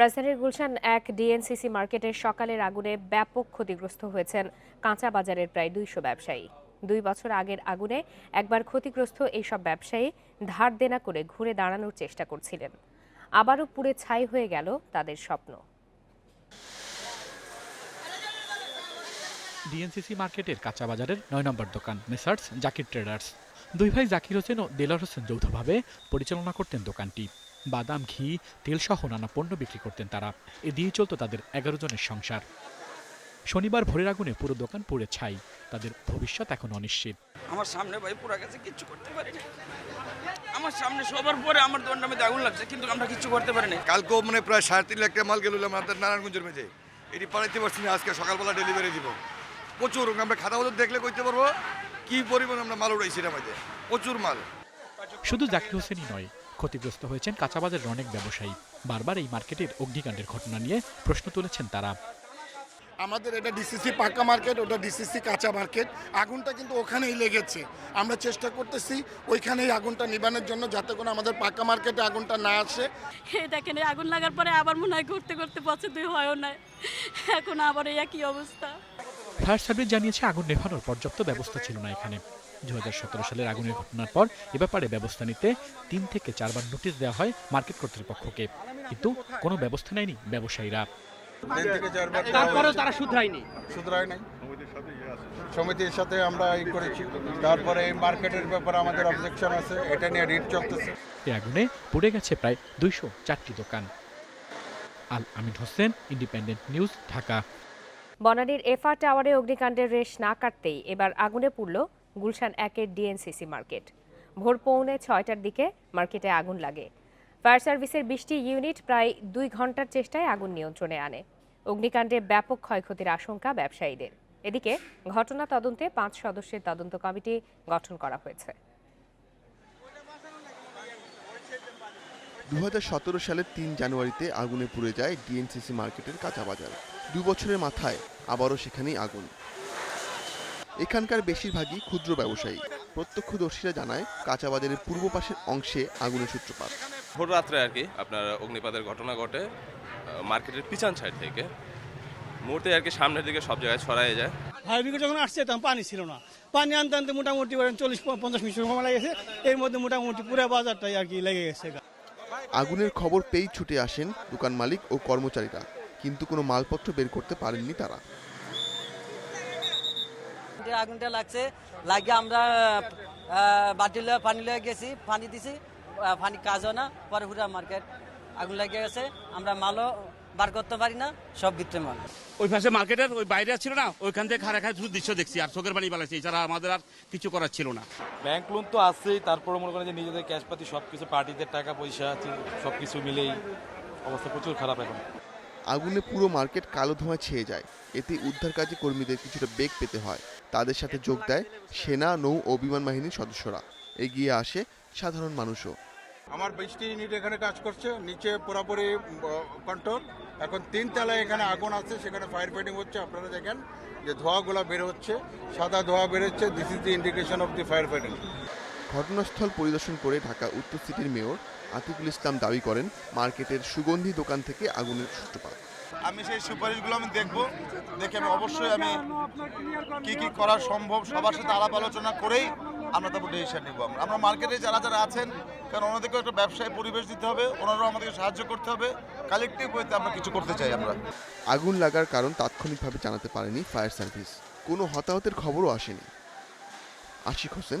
রাজধানীর গুলশান এক ডিএনসিসি মার্কেটের সকালের আগুনে ব্যাপক ক্ষতিগ্রস্ত হয়েছেন কাঁচা বাজারের প্রায় দুইশো ব্যবসায়ী। দুই বছর আগের আগুনে একবার ক্ষতিগ্রস্ত এইসব ব্যবসায়ী ধার দেনা করে ঘুরে দাঁড়ানোর চেষ্টা করছিলেন। আবারও পুড়ে ছাই হয়ে গেল তাদের স্বপ্ন। ডিএনসিসি মার্কেটের কাঁচা বাজারের নয় নম্বর দোকান, মেসার্স, জাকির ট্রেডার্স। দুই ভাই জাকির হোসেন ও দেলার হোসেন যৌথভাবে পরিচালনা করতেন দোকানটি। বাদাম ঘি তেলসহ নানা পণ্য বিক্রি করতেন তারা। এ দিয়েই চলত তাদের এগারো জনের সংসার। শনিবার ভোরের আগুনে পুরো দোকান পুড়ে ছাই। তাদের ভবিষ্যৎ এখন অনিশ্চিত। আমার সামনে ভাই পুরা গেছে কিচ্ছু করতে পারিনি আমার সামনে সবার পরে আমার দোকানটা মধ্যে আগুন লাগছে কিন্তু আমরা কিচ্ছু করতে পারিনি কালকেও মানে প্রায় সাড়ে তিন লাখ টাকা মাল গেল আমাদের নারায়ণগঞ্জের মেঝে। এটি পাঠাইতে পারছি না আজকে সকালবেলা ডেলিভারি দিব। প্রচুর আমরা খাতা বদল দেখলে কইতে পারব কি পরিমাণ আমরা মাল উড়াইছি এর মধ্যে। প্রচুর মাল। শুধু জাকির হোসেনই নয় ক্ষতিগ্রস্ত হয়েছেন কাঁচাবাজারের অনেক ব্যবসায়ী। বারবার এই মার্কেটের অগ্নিকাণ্ডের ঘটনা নিয়ে প্রশ্ন তুলেছেন তারা। আমাদের এটা ডিসিসি পাকা মার্কেট ওটা ডিসিসি কাঁচা মার্কেট। আগুনটা কিন্তু ওখানেই লেগেছে। আমরা চেষ্টা করতেছি ওইখানেই আগুনটা নিবানোর জন্য যাতে করে আমাদের পাকা মার্কেটে আগুনটা না আসে। এই দেখেন এই আগুন লাগার পরে আবার মনে হয় ঘুরতে ঘুরতে পছন্দ হয়ও না এখন আবার এই একই অবস্থা। ফায়ার সার্ভিস জানিয়েছে আগুন নেভানোর পর্যাপ্ত ব্যবস্থা ছিল না এখানে। দু সালের আগুনের ঘটনার পর এ ব্যাপারে ব্যবস্থা নিতে তিন থেকে চারবার নোটিশ দেওয়া হয় মার্কেট কর্তৃপক্ষকে। কিন্তু কোনো ব্যবস্থা নেয়নি ব্যবসায়ীরা। তারপরেও তারা শুধরায়নি। শুধরায় নাই। সমিতির সাথে আমরা এই করেছি। তারপরে এই মার্কেটের ব্যাপারে আমাদের অবজেকশন আছে। এটা নিয়ে রিট চলতেছে। এ আগুনে পুড়ে গেছে প্রায় দুইশো চারটি দোকান। Al Amin Hossain independent news Dhaka. বনানীর FR টাওয়ারে অগ্নিকাণ্ডের রেশ না কাটতেই এবার আগুনে পুড়ল গুলশান একের ডিএনসিসি মার্কেট। ভোর পৌনে ছয়টার দিকে মার্কেটে আগুন লাগে। ফায়ার সার্ভিসের বিশটি ইউনিট প্রায় দুই ঘণ্টার চেষ্টায় আগুন নিয়ন্ত্রণে আনে। অগ্নিকাণ্ডে ব্যাপক ক্ষয়ক্ষতির আশঙ্কা ব্যবসায়ীদের। এদিকে ঘটনা তদন্তে পাঁচ সদস্যের তদন্ত কমিটি গঠন করা হয়েছে। দু হাজার সতেরো সালের তিন জানুয়ারিতে আগুনে পুড়ে যায় ডিএনসিসি মার্কেটের কাঁচা বাজার। দু বছরের মাথায় আবারও সেখানেই আগুন। এখানকার বেশিরভাগই ক্ষুদ্র ব্যবসায়ী। প্রত্যক্ষদর্শীরা জানায় কাঁচা বাজারের পূর্ব পাশের অংশে আগুনের সূত্রপাত। ভোর রাত্রে আর কি আপনার অগ্নিপাতের ঘটনা ঘটে মার্কেটের পিছন সাইড থেকে। মুহূর্তে আর কি সামনের দিকে সব জায়গায় ছড়াই যায়। ফায়ার ব্রিগেড যখন আসছে তখন পানি ছিল না। পানি আনতে আনতে মোটামুটি চল্লিশ পঞ্চাশ মিনিট সময় লেগেছে এর মধ্যে মোটামুটি পুরো বাজারটাই আর কি লেগে গেছে আগুনের খবর পেয়েই ছুটে আসেন দোকান মালিক ও কর্মচারীরা। কিন্তু কোনো মালপত্র বের করতে পারেননি তারা। আগুনটা লাগছে। লাগিয়ে আমরা বাটি লয়ে পানি লয়ে গেছি পানি দিছি পানি কাজ হয় না পরে হুরা মার্কেট আগুন লাগিয়ে গেছে। আমরা মালও বার করতে পারি না সব মাল। ওই পাশে মার্কেটের ওই বাইরে ছিল না ওইখান থেকে খারা খায় শুধু দৃশ্য দেখছি আর চোখের পানি বালাইছে এছাড়া আমাদের আর কিছু করার ছিল না। ব্যাংক লোন তো আছেই তারপরে মনে করেন যে নিজেদের ক্যাশপাতি সব কিছু পার্টিদের টাকা পয়সা সব কিছু মিলেই অবস্থা প্রচুর খারাপ এখন। আগুনে পুরো মার্কেট কালো ধোঁয়া ছেয়ে যায়। এতে উদ্ধার কাজে কর্মীদের কিছুটা বেগ পেতে হয়। তাদের সাথে যোগ দেয় সেনা, নৌ ও বিমান বাহিনীর সদস্যরা। এগিয়ে আসে সাধারণ মানুষও। আমার বিশটি ইউনিট এখানে কাজ করছে। নিচে পুরোপুরি কন্ট্রোল। এখন তিন তলায় এখানে আগুন আছে, সেখানে ফায়ার ফাইটিং হচ্ছে, আপনারা দেখেন যে ধোঁয়াগুলো বের হচ্ছে, সাদা ধোঁয়া বেরোচ্ছে this is the indication of the fire fighting ঘটনাস্থল পরিদর্শন করে ঢাকা উত্তর সিটির মেয়র আতিকুল ইসলাম দাবি করেন মার্কেটের সুগন্ধি দোকান থেকে আগুনের সূত্রপাত। আমি সেই সুপারিশগুলো আমি দেখব দেখে আমি অবশ্যই আমি কি কি করা সম্ভব সবার সাথে আলাপ আলোচনা করেই আমরা তারপর ডিসিশন নিব আমরা। আমরা মার্কেটে যারা যারা আছেন কারণ ওনাদেরকেও একটা ব্যবসায় পরিবেশ দিতে হবে ওনারাও আমাদেরকে সাহায্য করতে হবে কালেকটিভ ওয়েতে আমরা কিছু করতে চাই আমরা। আগুন লাগার কারণ তাৎক্ষণিকভাবে জানাতে পারেনি ফায়ার সার্ভিস। কোনো হতাহতের খবরও আসেনি। Ashik Hossain